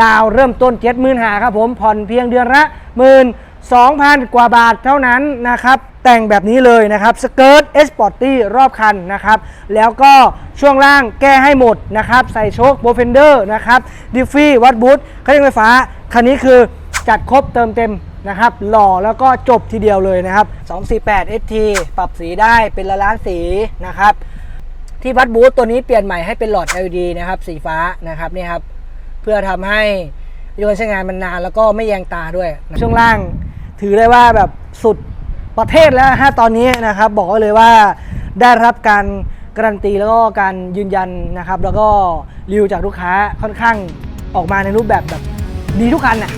ดาวเริ่มต้น7 0 0 0 0หาครับผมผ่อนเพียงเดือนละหมื่นสองพันกว่าบาทเท่านั้นนะครับ แต่งแบบนี้เลยนะครับสเกิร์ตเอสปอร์ตี้รอบคันนะครับ แล้วก็ช่วงล่างแก้ให้หมดนะครับ ใส่โชคโบเฟนเดอร์นะครับดิฟฟี่วัดบูทเครื่องไฟฟ้า คันนี้คือจัดครบเติมเต็มนะครับ หล่อแล้วก็จบทีเดียวเลยนะครับ 248 ST ปรับสีได้เป็นละล้านสีนะครับ ที่วัดบูธตัวนี้เปลี่ยนใหม่ให้เป็นหลอด LED นะครับ สีฟ้านะครับนี่ครับ เพื่อทำให้ยนต์ใช้งานมันนานแล้วก็ไม่แยงตาด้วย ช่วงล่างถือได้ว่าแบบสุดประเทศแล้วฮะตอนนี้นะครับ บอกเลยว่าได้รับการการันตีแล้วก็การยืนยันนะครับ แล้วก็รีวิวจากลูกค้าค่อนข้างออกมาในรูปแบบแบบดีทุกคันน่ะ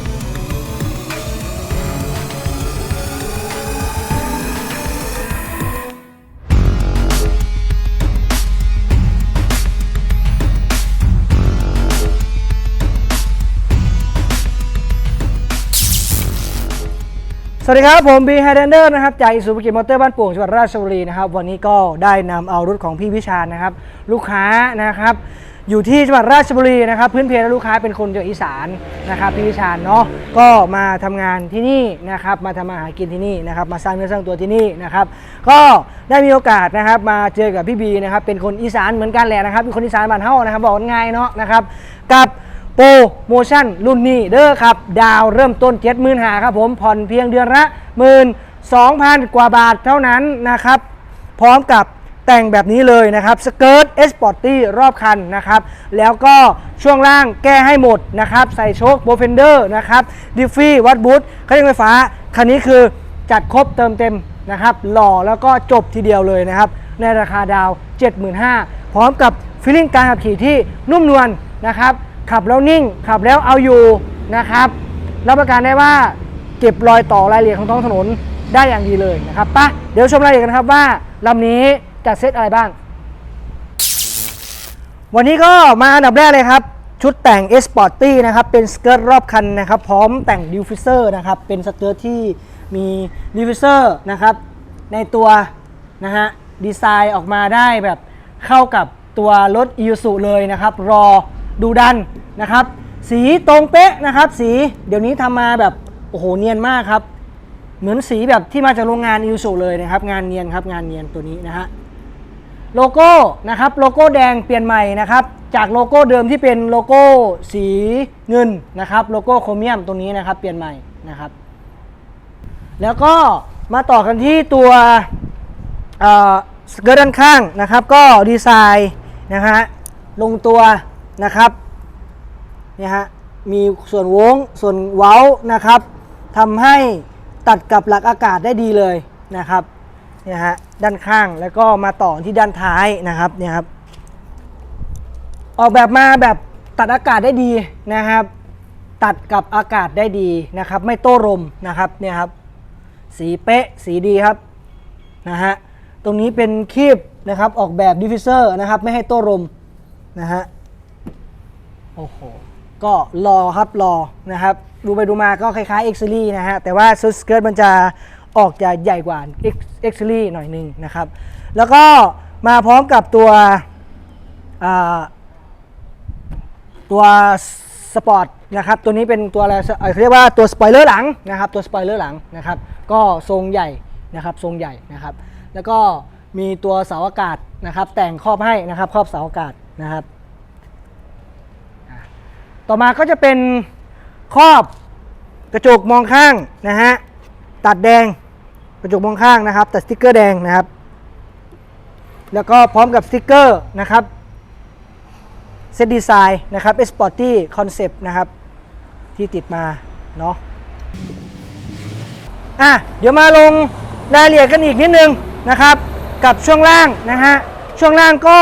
สวัสดีครับ ผมบีไฮเดนเดอร์นะครับจากอิสุภกิจมอเตอร์บ้านป่งจังหวัดราชบุรีนะครับวันนี้ก็ได้นำเอารถของพี่วิชานะครับ ลูกค้านะครับ อยู่ที่จังหวัดราชบุรีนะครับ พื้นเพแล้วลูกค้าเป็นคนจากอีสานนะครับ พี่วิชาญเนาะก็มาทำงานที่นี่นะครับมาทำมาหากินที่นี่นะครับมาสร้างเนื้อสร้างตัวที่นี่นะครับก็ได้มีโอกาสนะครับมาเจอกับพี่บีนะครับเป็นคนอีสานเหมือนกันแหละนะครับเป็นคนอีสานบ้านเฮานะครับบอกง่ายเนาะนะครับกับ โปรโมชั่นรุ่นนี้เด้อครับ ดาวเริ่มต้น7 0 0 0 0หาครับผมผ่อนเพียงเดือนละหมื่นสองพันกว่าบาทเท่านั้นนะครับ พร้อมกับแต่งแบบนี้เลยนะครับสเกิร์ตเอสปอร์ตี้รอบคันนะครับ แล้วก็ช่วงล่างแก้ให้หมดนะครับ ใส่โชคโบเฟนเดอร์นะครับดิฟฟี่วัดบูทเครื่องไฟฟ้า คันนี้คือจัดครบเติมเต็มนะครับ หล่อแล้วก็จบทีเดียวเลยนะครับ ในราคาดาว 75,000 พร้อมกับฟีลลิ่งการขับขี่ที่นุ่มนวลนะครับ ขับแล้วนิ่ง ขับแล้วเอาอยู่นะครับรับประกันได้ว่าเก็บรอยต่อรายละเอียดของท้องถนนได้อย่างดีเลยนะครับปะเดี๋ยวชมรายละเอียดกันะครับว่าลำนี้จะเซตอะไรบ้าง วันนี้ก็มาอันดับแรกเลยครับ ชุดแต่ง S p o r t y นะครับ เป็นสเกิร์ตรอบคันนะครับ พร้อมแต่งดิฟฟิเซอร์นะครับ เป็นสเกิร์ตที่มีดิฟฟิเซอร์นะครับ ในตัวนะฮะดีไซน์ออกมาได้แบบเข้ากับตัวรถ i ี s u เลยนะครับรอ ดูดันนะครับ สีตรงเป๊ะนะครับ สีเดี๋ยวนี้ทำมาแบบโอ้โหเนียนมากครับ เหมือนสีแบบที่มาจากโรงงาน i ี s u เลยนะครับ งานเนียนครับงานเนียนตัวนี้นะฮะโลโก้นะครับโลโก้แดงเปลี่ยนใหม่นะครับ จากโลโก้เดิมที่เป็นโลโก้สีเงินนะครับ โลโก้โครเมียมตรงนี้นะครับ เปลี่ยนใหม่นะครับ แล้วก็มาต่อกันที่ตัวเอ่อสเกิร์ตด้านข้างนะครับ ก็ดีไซน์นะฮะลงตัว นะครับเนี่ยฮะมีส่วนวงส่วนเว้านะครับทำให้ตัดกับหลักอากาศได้ดีเลยนะครับเนี่ยฮะด้านข้างแล้วก็มาต่อที่ด้านท้ายนะครับเนี่ยครับออกแบบมาแบบตัดอากาศได้ดีนะครับ ตัดกับอากาศได้ดีนะครับ ไม่โต้ลมนะครับเนี่ยครับสีเป๊ะสีดีครับนะฮะตรงนี้เป็นคีบนะครับออกแบบดิฟฟิเซอร์นะครับไม่ให้โต้ลมนะฮะ โอ้โห ก็รอครับรอนะครับ ดูไปดูมาก็คล้ายๆ X Series นะฮะ แต่ว่าชุดสเกิร์ตมันจะออกจะใหญ่กว่า X X Series หน่อยหนึงนะครับ แล้วก็มาพร้อมกับตัวตัวสปอร์ตนะครับตัวนี้เป็นตัวอะไรเขาเรียกว่าตัวสปอยเลอร์หลังนะครับตัวสปอยเลอร์หลังนะครับก็ทรงใหญ่นะครับทรงใหญ่นะครับ แล้วก็มีตัวเสาอากาศนะครับแต่งครอบให้นะครับครอบเสาอากาศนะครับ ต่อมาก็จะเป็นครอบกระจกมองข้างนะฮะตัดแดงกระจกมองข้างนะครับตัดสติกเกอร์แดงนะครับ แล้วก็พร้อมกับสติกเกอร์นะครับเซตดีไซน์นะครับ S Sporty Concept นะครับ ที่ติดมาเนาะอะเดี๋ยวมาลงรายละเอียดกันอีกนิดนึงนะครับ กับช่วงล่างนะฮะช่วงล่างก็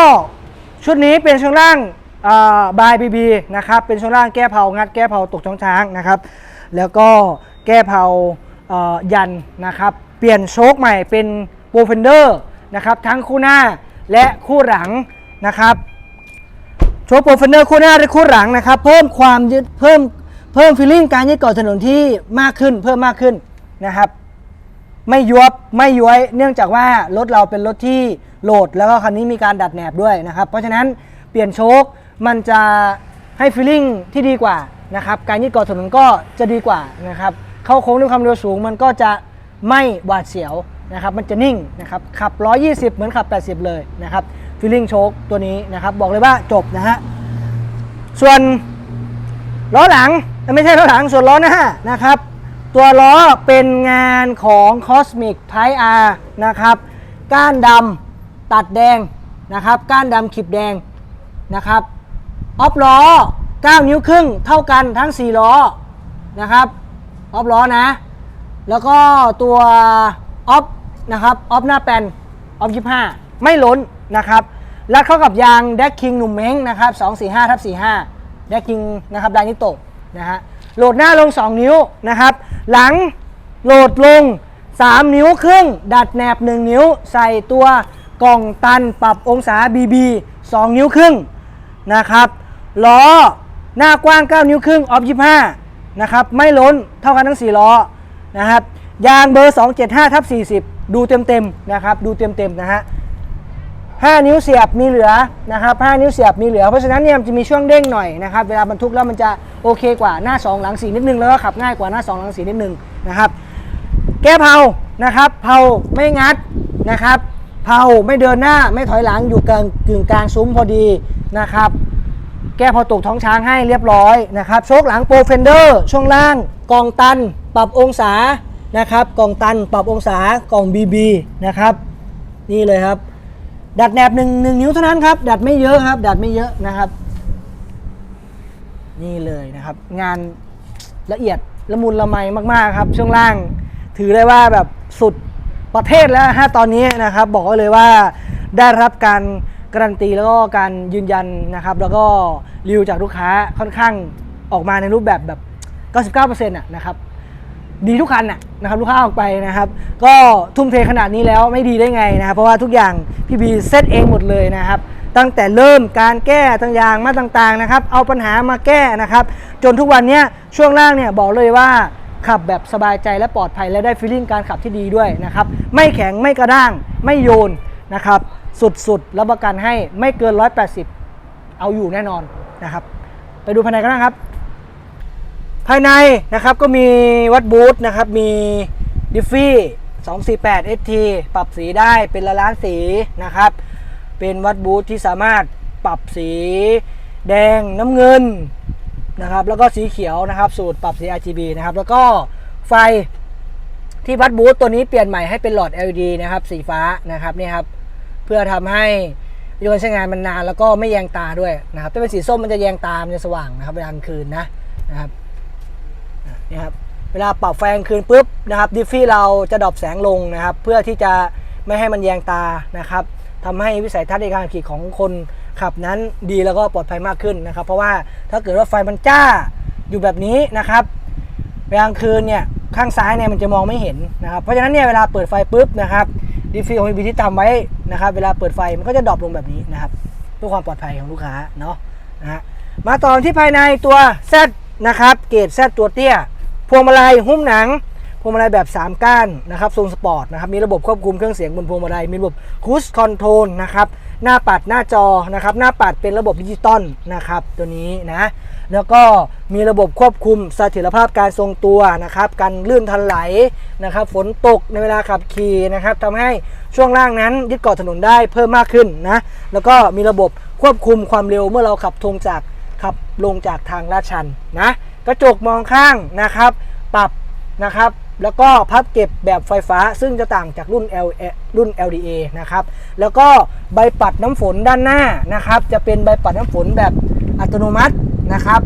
ชุดนี้เป็นช่วงล่าง บายบีบีนะครับเป็นช่วงล่างแก้เผางัดแก้เผาตกช่องช้างนะครับ แล้วก็แก้เผาเอ่อยันนะครับ เปลี่ยนโชคใหม่เป็นโปรเฟนเดอร์นะครับทั้งคู่หน้าและคู่หลังนะครับโชว์โปรเฟนเนอร์คู่หน้าและคู่หลังนะครับ เพิ่มความยึดเพิ่มเพิ่มฟีลลิ่งการยึดเกาะถนนที่มากขึ้นเพิ่มมากขึ้นนะครับ ไม่ยวบไม่ย้วยเนื่องจากว่ารถเราเป็นรถที่โหลด แล้วก็คันนี้มีการดัดแหนบด้วยนะครับ เพราะฉะนั้นเปลี่ยนโชค มันจะให้ฟีลลิ่งที่ดีกว่านะครับการยืดเกาะถนนก็จะดีกว่านะครับเข้าโค้งด้วยความเร็วสูง มันก็จะไม่หวาดเสียวนะครับมันจะนิ่งนะครับขับ 120 เหมือนขับ 80 เลยนะครับฟีลลิ่งโชคตัวนี้นะครับบอกเลยว่าจบนะฮะส่วนล้อหลังไม่ใช่ล้อหลังส่วนล้อหน้านะครับ ตัวล้อเป็นงานของ Cosmic Type R นะครับก้านดำตัดแดงนะครับก้านดำขีบแดงนะครับ ออฟล้อ 9 นิ้วครึ่งเท่ากันทั้ง 4 ล้อนะครับออฟล้อนะ แล้วก็ตัวออฟนะครับออฟหน้าแปนออฟ25ไม่ล้นนะครับรัดเข้ากับยางแดกคิงหนุ่มเม้งนะครับ245ทับ45แดกคิงนะครับไดนิโตะนะฮะโหลดหน้าลง 2 นิ้วนะครับ หลังโหลดลง 3 นิ้วครึ่ง ดัดแหนบ 1 นิ้ว ใส่ตัวกล่องตันปรับองศา BB 2 นิ้วครึ่งนะครับ ล้อหน้ากว้าง 9 นิ้วครึ่งออฟ25 นะครับ ไม่ล้นเท่ากันทั้ง 4 ล้อนะครับ ยางเบอร์ 275ทับ40 ดูเต็มๆนะครับ ดูเต็มๆนะฮะ5นิ้วเสียบมีเหลือนะครับ5นิ้วเสียบมีเหลือ เพราะฉะนั้นเนี่ยมันจะมีช่วงเด้งหน่อยนะครับ เวลาบรรทุกแล้วมันจะโอเคกว่าหน้า 2 หลัง 4 นิดนึง แล้วก็ขับง่ายกว่าหน้า 2 หลัง 4 นิดนึงนะครับ แก้เผานะครับ เผาไม่งัดนะครับ เผาไม่เดินหน้าไม่ถอยหลังอยู่กลางกึ่งกลางซุ้มพอดีนะครับ แก้พอตกท้องช้างให้เรียบร้อยนะครับโชคหลังโปรเฟนเดอร์ช่วงล่างกองตัน ปรับองศานะครับกองตันปรับองศากล่อง BB นะครับนี่เลยครับ ดัดแหนบหนึ่งหนึ่งนิ้วเท่านั้นครับ ดัดไม่เยอะครับ ดัดไม่เยอะนะครับ นี่เลยนะครับ งานละเอียดละมุนละไมมากๆครับ ช่วงล่างถือได้ว่าแบบสุดประเทศแล้วฮะตอนนี้นะครับ บอกเลยว่าได้รับการ การันตีแล้วก็การยืนยันนะครับ แล้วก็รีวิวจากลูกค้าค่อนข้างออกมาในรูปแบบแบบ 99%น่ะนะครับดีทุกคันน่ะนะครับลูกค้าออกไปนะครับ ก็ทุ่มเทขนาดนี้แล้วไม่ดีได้ไงนะครับเพราะว่าทุกอย่างพี่บีเซตเองหมดเลยนะครับ ตั้งแต่เริ่มการแก้ต่างๆมาต่างๆนะครับ เอาปัญหามาแก้นะครับ จนทุกวันนี้ช่วงล่างเนี่ยบอกเลยว่าขับแบบสบายใจและปลอดภัยและได้ฟีลลิ่งการขับที่ดีด้วยนะครับ ไม่แข็งไม่กระด้างไม่โยนนะครับ สุดๆรับประกันให้ไม่เกิน 180 เอาอยู่แน่นอนนะครับ ไปดูภายในกันนะครับ ภายในนะครับก็มีวัดบูธนะครับ มีดิฟฟี่248 ST ปรับสีได้เป็นละล้านสีนะครับ เป็นวัดบูธที่สามารถปรับสีแดงน้ำเงินนะครับแล้วก็สีเขียวนะครับ สูตรปรับสี RGB นะครับ แล้วก็ไฟที่วัดบูธตัวนี้เปลี่ยนใหม่ให้เป็นหลอด LED นะครับ สีฟ้านะครับนี่ครับ เพื่อทำให้ยนต์ใช้งานมันนานแล้วก็ไม่แยงตาด้วยนะครับ ถ้าเป็นสีส้มมันจะแยงตา มันจะสว่างนะครับเวลากลางคืนนะนะครับนี่ครับเวลาปรับไฟกลางคืนปุ๊บนะครับดิฟฟี่เราจะดรอปแสงลงนะครับ เพื่อที่จะไม่ให้มันแยงตานะครับทำให้วิสัยทัศน์ในการขี่ของคนขับนั้นดีแล้วก็ปลอดภัยมากขึ้นนะครับ เพราะว่าถ้าเกิดว่าไฟมันจ้าอยู่แบบนี้นะครับเวลากลางคืนเนี่ยข้างซ้ายเนี่ยมันจะมองไม่เห็นนะครับ เพราะฉะนั้นเนี่ยเวลาเปิดไฟปุ๊บนะครับ ดิฟฟี่ของพีที่ทำไว้นะครับ เวลาเปิดไฟมันก็จะดรอปลงแบบนี้นะครับ เพื่อความปลอดภัยของลูกค้าเนาะนะฮะมาต่อที่ภายในตัว Z นะครับ เกรด Z ตัวเตี้ย พวงมาลัยหุ้มหนัง พวงมาลัยแบบ 3 ก้านนะครับทรงสปอร์ตนะครับมีระบบควบคุมเครื่องเสียงบนพวงมาลัยมีระบบคูสคอนโทรลนะครับหน้าปัดหน้าจอนะครับหน้าปัดเป็นระบบดิจิตอลนะครับตัวนี้นะแล้วก็มีระบบควบคุมเสถียรภาพการทรงตัวนะครับการลื่นทันไหลนะครับฝนตกในเวลาขับขี่นะครับทำให้ช่วงล่างนั้นยึดเกาะถนนได้เพิ่มมากขึ้นนะแล้วก็มีระบบควบคุมความเร็วเมื่อเราขับทงจากขับลงจากทางลาดชันนะกระจกมองข้างนะครับปรับนะครับ แล้วก็พับเก็บแบบไฟฟ้าซึ่งจะต่างจากรุ่น L รุ่น LDA นะครับแล้วก็ใบปัดน้ำฝนด้านหน้านะครับ จะเป็นใบปัดน้ำฝนแบบอัตโนมัตินะครับ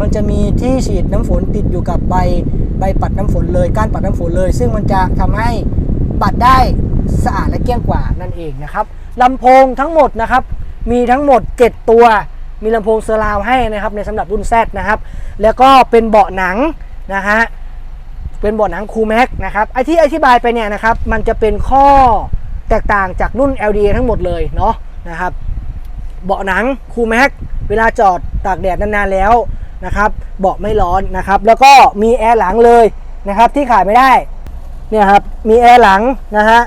มันจะมีที่ฉีดน้ำฝนติดอยู่กับใบใบปัดน้ำฝนเลยกานปัดน้ำฝนเลย ซึ่งมันจะทำให้ปัดได้สะอาดและเกลี้ยงกว่านั่นเองนะครับลำโพงทั้งหมดนะครับ มีทั้งหมด 7 ตัว มีลำโพงเซอร์ราว์ให้นะครับในสำหรับรุ่น Z นะครับ แล้วก็เป็นเบาะหนังนะฮะ เป็นเบาะหนังคูแม็กนะครับไอที่อธิบายไปเนี่ยนะครับมันจะเป็นข้อแตกต่างจากรุ่น LDA ทั้งหมดเลยเนาะนะครับเบาะหนังคูแม็กเวลาจอดตากแดดนานๆแล้วนะครับเบาะไม่ร้อนนะครับแล้วก็มีแอร์หลังเลยนะครับที่ขาดไม่ได้เนี่ยครับมีแอร์หลังนะฮะ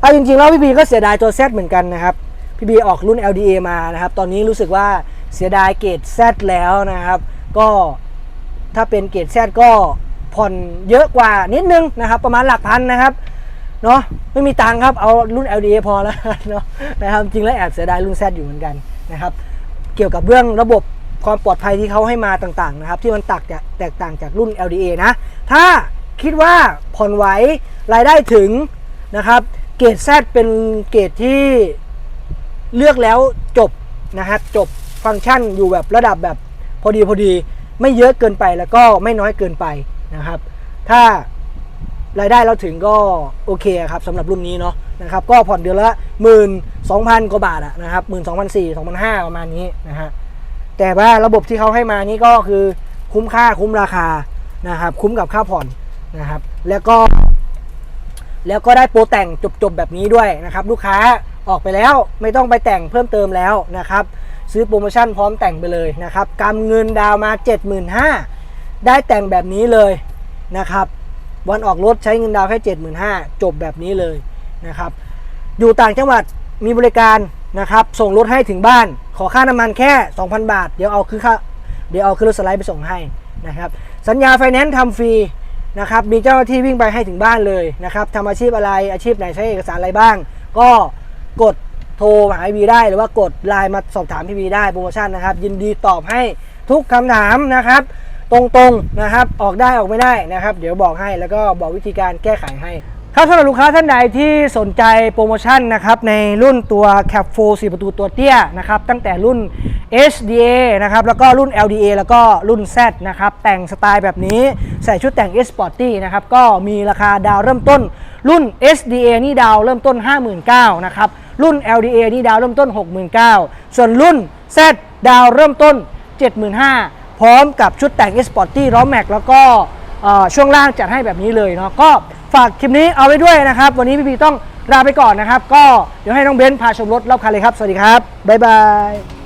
เอาจริงๆแล้วพี่บีก็เสียดายตัว Z เหมือนกันนะครับพี่บีออกรุ่น LDA มานะครับตอนนี้รู้สึกว่าเสียดายเกรด Z แล้วนะครับ ก็ ถ้าเป็นเกรด Z ก็ผ่อนเยอะกว่านิดนึงนะครับ ประมาณหลักพันนะครับเนาะไม่มีตังครับ เอารุ่น LDA พอแล้วเนาะนะครับจริงแล้วแอบเสียดายรุ่น Z อยู่เหมือนกันนะครับ เกี่ยวกับเรื่องระบบความปลอดภัยที่เขาให้มาต่างๆนะครับ ที่มันตักจากแตกต่างจากรุ่น LDA นะ ถ้าคิดว่าผ่อนไหวรายได้ถึงนะครับ เกรด Z เป็นเกรดที่เลือกแล้วจบนะฮะจบฟังก์ชันอยู่แบบระดับแบบพอดีพอดี ไม่เยอะเกินไปแล้วก็ไม่น้อยเกินไปนะครับ ถ้ารายได้เราถึงก็โอเคครับสำหรับรุ่นนี้เนาะนะครับ ก็ผ่อนเดือนละหมื่นสองพันกว่าบาทอะนะครับหมื่นสองพันสี่สองพันห้าประมาณนี้นะฮะแต่ว่าระบบที่เขาให้มานี่ก็คือคุ้มค่าคุ้มราคานะครับ คุ้มกับค่าผ่อนนะครับ แล้วก็ แล้วก็ได้โปรแต่งจบๆแบบนี้ด้วยนะครับ ลูกค้าออกไปแล้วไม่ต้องไปแต่งเพิ่มเติมแล้วนะครับ ซื้อโปรโมชั่นพร้อมแต่งไปเลยนะครับกำเงินดาวมา 75,000 ได้แต่งแบบนี้เลยนะครับวันออกรถใช้เงินดาวแค่ 75,000 จบแบบนี้เลยนะครับอยู่ต่างจังหวัดมีบริการนะครับส่งรถให้ถึงบ้าน ขอค่าน้ำมันแค่ 2,000 บาท เดี๋ยวเอาคือค่าเดี๋ยวเอาคือรถสไลด์ไปส่งให้นะครับสัญญาไฟแนนซ์ทำฟรีนะครับมีเจ้าหน้าที่วิ่งไปให้ถึงบ้านเลยนะครับทำอาชีพอะไรอาชีพไหนใช้เอกสารอะไรบ้าง ก็กด โทรมาหาพี่บีได้หรือว่ากดไลน์มาสอบถามพี่บีได้โปรโมชั่นนะครับ ยินดีตอบให้ทุกคำถามนะครับ ตรงๆนะครับออกได้ออกไม่ได้นะครับ เดี๋ยวบอกให้แล้วก็บอกวิธีการแก้ไขให้ ครับสำหรับลูกค้าท่านใดที่สนใจโปรโมชั่นนะครับในรุ่นตัว Cap 4 4ประตูตัวเตี้ยนะครับตั้งแต่รุ่น HDA นะครับแล้วก็รุ่น LDA แล้วก็รุ่น Z นะครับแต่งสไตล์แบบนี้ใส่ชุดแต่ง S Sporty นะครับก็มีราคาดาวเริ่มต้น รุ่น SDA นี่ดาวเริ่มต้น 59,000นะครับ รุ่น LDA นี่ดาวเริ่มต้น 69,000ส่วนรุ่น Z ดาวเริ่มต้น 75,000พร้อมกับชุดแต่ง S Sporty ล้อแม็กแล้วก็ช่วงล่างจัดให้แบบนี้เลยเนาะก็ฝากคลิปนี้เอาไว้ด้วยนะครับ วันนี้พี่พีต้องลาไปก่อนนะครับ ก็เดี๋ยวให้น้องเบนซ์พาชมรถรอบคันเลยครับ สวัสดีครับ บ๊ายบาย